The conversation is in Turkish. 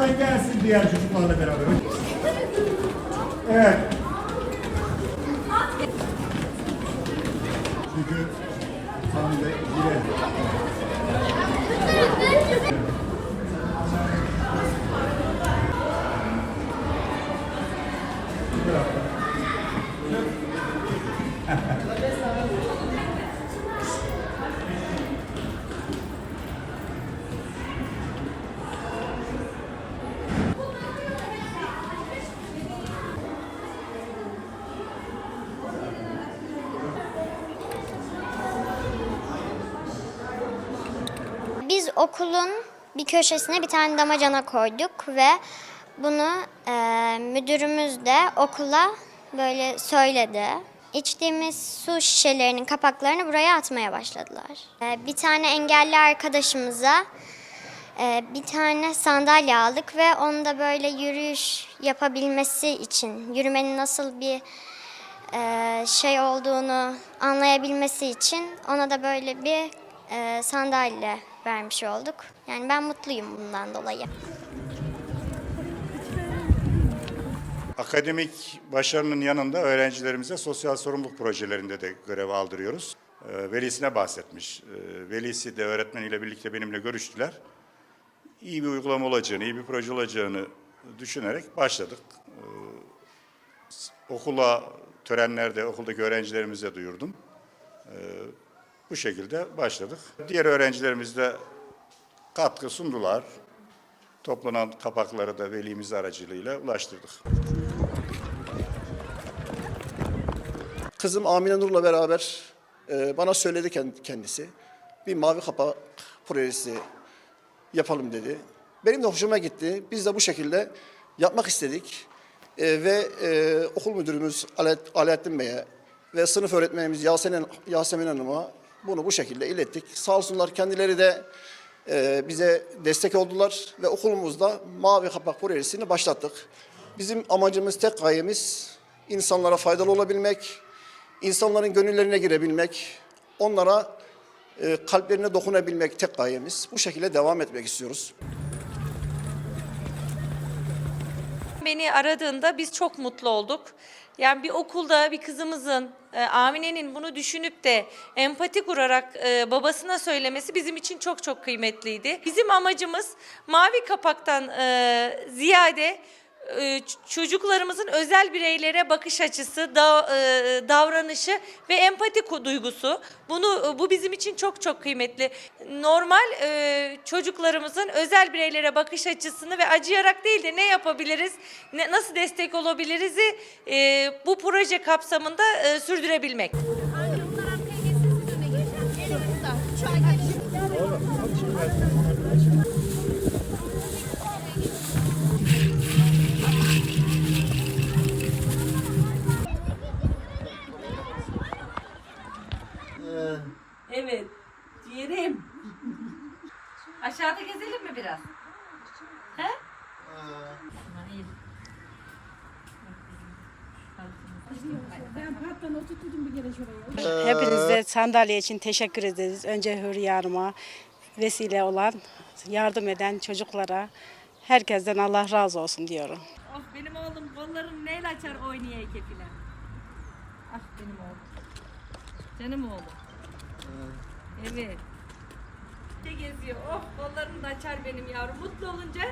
Buradan gelsin diğer çocuklarla beraber. Evet. Çünkü tam Okulun bir köşesine bir tane damacana koyduk ve bunu e, müdürümüz de okula böyle söyledi. İçtiğimiz su şişelerinin kapaklarını buraya atmaya başladılar. E, bir tane engelli arkadaşımıza e, bir tane sandalye aldık ve onu da böyle yürüyüş yapabilmesi için, yürümenin nasıl bir e, şey olduğunu anlayabilmesi için ona da böyle bir e, sandalye vermiş olduk. Yani ben mutluyum bundan dolayı. Akademik başarının yanında öğrencilerimize sosyal sorumluluk projelerinde de görev aldırıyoruz. Ee, Velisine bahsetmiş. Ee, Velisi de öğretmeniyle birlikte benimle görüştüler. İyi bir uygulama olacağını, iyi bir proje olacağını düşünerek başladık. Ee, Okula, törenlerde okuldaki öğrencilerimize duyurdum. Bu şekilde başladık. Diğer öğrencilerimiz de katkı sundular. Toplanan kapakları da velimiz aracılığıyla ulaştırdık. Kızım Amine Nur'la beraber e, bana söyledi kend- kendisi. Bir mavi kapak projesi yapalım dedi. Benim de hoşuma gitti. Biz de bu şekilde yapmak istedik. E, ve e, okul müdürümüz Alet, Alaaddin Bey'e ve sınıf öğretmenimiz Yasemin Hanım'a bunu bu şekilde ilettik. Sağ olsunlar kendileri de e, bize destek oldular ve okulumuzda mavi kapak projesini başlattık. Bizim amacımız, tek gayemiz insanlara faydalı olabilmek, insanların gönüllerine girebilmek, onlara e, kalplerine dokunabilmek tek gayemiz. Bu şekilde devam etmek istiyoruz. Beni aradığında biz çok mutlu olduk. Yani bir okulda bir kızımızın, e, Amine'nin bunu düşünüp de empati kurarak e, babasına söylemesi bizim için çok çok kıymetliydi. Bizim amacımız mavi kapaktan e, ziyade çocuklarımızın özel bireylere bakış açısı, e, davranışı ve empati duygusu. Bunu bu bizim için çok çok kıymetli. Normal e, çocuklarımızın özel bireylere bakış açısını ve acıyarak değil de ne yapabiliriz, nasıl destek olabiliriz'i e, bu proje kapsamında e, sürdürebilmek. Evet, biraz? He? İsmail. Hepinize sandalye için teşekkür ederiz. Önce Hürriye Hanım'a vesile olan, yardım eden çocuklara herkesten Allah razı olsun diyorum. Oh benim oğlum kollarını neyle açar oynaya kefile. Ah benim oğlum. Canım oğlum. Evet. Geziyor. Oh kollarını da açar benim yavrum. Mutlu olunca